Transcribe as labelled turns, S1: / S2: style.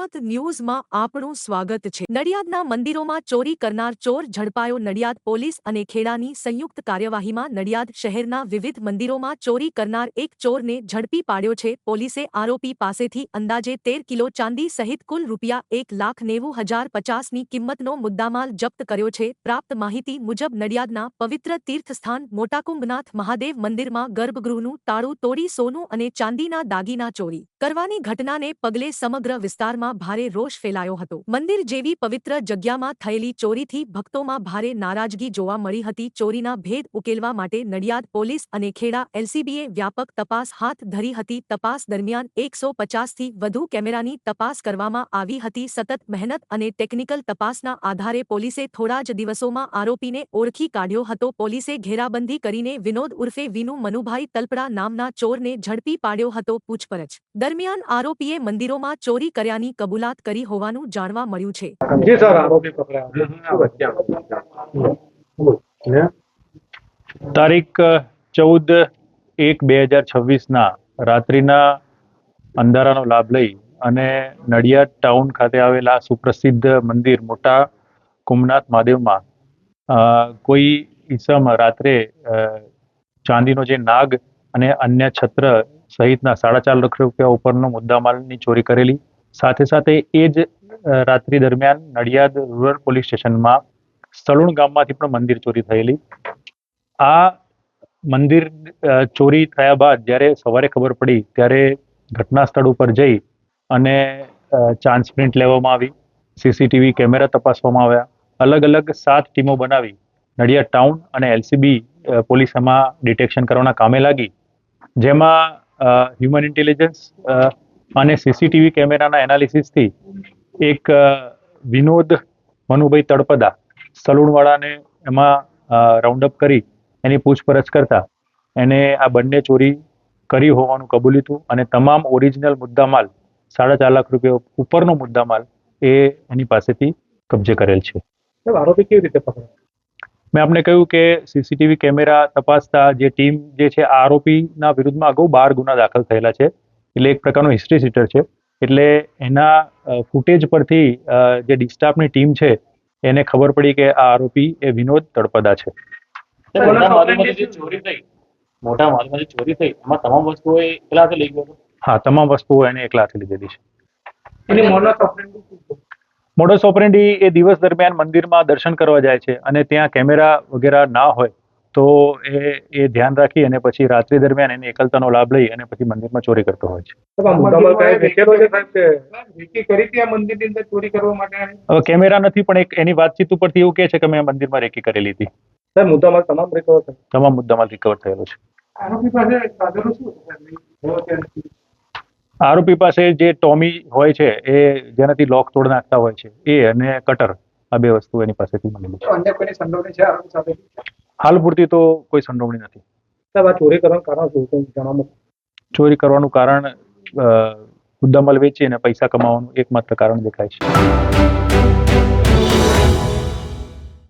S1: જનમત ન્યૂઝમાં આપણું સ્વાગત છે. નડિયાદના મંદિરોમાં ચોરી કરનાર ચોર ઝડપાયો નડિયાદ પોલીસ અને ખેડાની સંયુક્ત કાર્યવાહીમાં નડિયાદ શહેરના વિવિધ મંદિરોમાં ચોરી કરનાર એક ચોરને ઝડપી પાડ્યો છે. પોલીસે આરોપી પાસેથી અંદાજે તેર કિલો ચાંદી સહિત કુલ રૂપિયા એક લાખ નેવું હજાર પચાસની કિંમતનો મુદ્દામાલ જપ્ત કર્યો છે. પ્રાપ્ત માહિતી મુજબ નડિયાદના પવિત્ર તીર્થસ્થાન મોટાકુંભનાથ મહાદેવ મંદિરમાં ગર્ભગૃહનું તાળું તોડી સોનું અને ચાંદીના દાગીના ચોરી કરવાની ઘટનાને પગલે સમગ્ર વિસ્તારમાં ભારે રોષ ફેલાયો હતો. મંદિર જેવી પવિત્ર જગ્યામાં થયેલી ચોરીથી ભક્તોમાં ભારે નારાજગી જોવા મળી હતી. ચોરીના ભેદ ઉકેલવા માટે નડિયાદ પોલીસ અને ખેડા એલસીબીએ વ્યાપક તપાસ હાથ ધરી હતી. તપાસ દરમિયાન એકસો પચાસથી વધુ કેમેરાની તપાસ કરવામાં આવી હતી. સતત મહેનત અને ટેકનિકલ તપાસના આધારે પોલીસે થોડા જ દિવસોમાં આરોપીને ઓળખી કાઢ્યો હતો. પોલીસે ઘેરાબંધી કરીને વિનોદ ઉર્ફે વિનુ મનુભાઈ તલપડા નામના ચોરને ઝડપી પાડ્યો હતો. પૂછપરછ દરમિયાન આરોપીએ મંદિરોમાં ચોરી કર્યાની કબૂલાત કરી હોવાનું જાણવા મળ્યું છે.
S2: જી સર આરોપી પકડાયા.
S3: તારીખ ચૌદ એક બે હજાર છવ્વીસના રાત્રિના અંધારાનો લાભ લઈ અને નડિયાદ ટાઉન ખાતે આવેલા સુપ્રસિદ્ધ મંદિર મોટા કુમનાથ મહાદેવમાં કોઈ ઈસમ રાત્રે ચાંદીનો જે નાગ અને અન્ય છત્ર સહિતના સાડા ચાર લાખ રૂપિયા ઉપરનો મુદ્દામાલની ચોરી કરેલી. સાથે સાથે એ જ રાત્રિ દરમિયાન નડિયાદ રૂરલ પોલીસ સ્ટેશનમાં સલુણ ગામમાંથી પણ મંદિર ચોરી થયેલી. આ મંદિર ચોરી થયા બાદ જ્યારે સવારે ખબર પડી ત્યારે ઘટના સ્થળ ઉપર જઈ અને ચાન્સ પ્રિન્ટ લેવામાં આવી, સીસીટીવી કેમેરા તપાસવામાં આવ્યા, અલગ અલગ સાત ટીમો બનાવી, નડિયાદ ટાઉન અને એલસીબી પોલીસ એમાં ડિટેક્શન કરવાના કામે લાગી, જેમાં હ્યુમન ઇન્ટેલિજન્સ અને સીસીટીવી કેમેરાના એનાલિસિસથી એક વિનોદ મનુભાઈ તળપદા સલૂણવાળાને એમાં રાઉન્ડ અપ કરી એની પૂછપરછ કરતા એને આ બંને ચોરી કરી હોવાનું કબૂલ્યું અને તમામ ઓરિજિનલ મુદ્દામાલ સાડા ચાર લાખ રૂપિયા ઉપરનો મુદ્દામાલ એ એની પાસેથી કબજે કરેલ છે.
S2: આરોપી કેવી રીતે પકડાયા?
S3: મેં આપને કહ્યું કે સીસીટીવી કેમેરા તપાસતા જે ટીમ જે છે આ આરોપીના વિરુદ્ધમાં અગાઉ બાર ગુના દાખલ થયેલા છે. એટલે એક પ્રકારનો હિસ્ટ્રી સીટર છે. એટલે એના ફૂટેજ પરથી જે ડિસ્ટાફની ટીમ છે એને ખબર પડી કે આ આરોપી એ વિનોદ તળપદા છે.
S4: મોટા માલમાં જે ચોરી થઈ મોટા માધ્યમમાંથી ચોરી થઈ એમાં તમામ વસ્તુઓ એ એકલા હાથે લઈ ગયો
S3: હા તમામ વસ્તુઓ એને એકલા હાથે લીધેલી છે? મોડસ ઓપરેન્ડી એ દિવસ દરમિયાન મંદિરમાં દર્શન કરવા જાય છે અને ત્યાં કેમેરા વગેરે ના હોય તો એ એ ધ્યાન રાખી અને પછી રાત્રિ દરમિયાન એની એકલતાનો લાભ લઈ અને પછી મંદિરમાં ચોરી કરતો હોય છે.
S2: કે
S3: કેમેરા નથી પણ એક એની વાતચીત ઉપરથી એવું કહે છે કે મેં મંદિરમાં રેકી કરેલી હતી.
S2: સાહેબ મુદ્દામાલ તમામ રિકવર થયો?
S3: તમામ મુદ્દામાલ રિકવર થયેલો છે.
S2: આરોપી પાસે સાધનો શું હતું
S3: આરોપી પાસે જે ટોમી હોય છે એ જેનાથી લોક તોડ નાખતા હોય છે એ અને કટર આ બે વસ્તુ એની પાસેથી મળેલી છે. હાલ પૂરતી તો કોઈ સંડોવણી નથી.
S2: સાહેબ આ ચોરી કરવાનું કારણ શું છે? જણાવો.
S3: ચોરી કરવાનું કારણ મુદ્દામાલ વેચી અને પૈસા કમાવાનું એકમાત્ર કારણ દેખાય છે.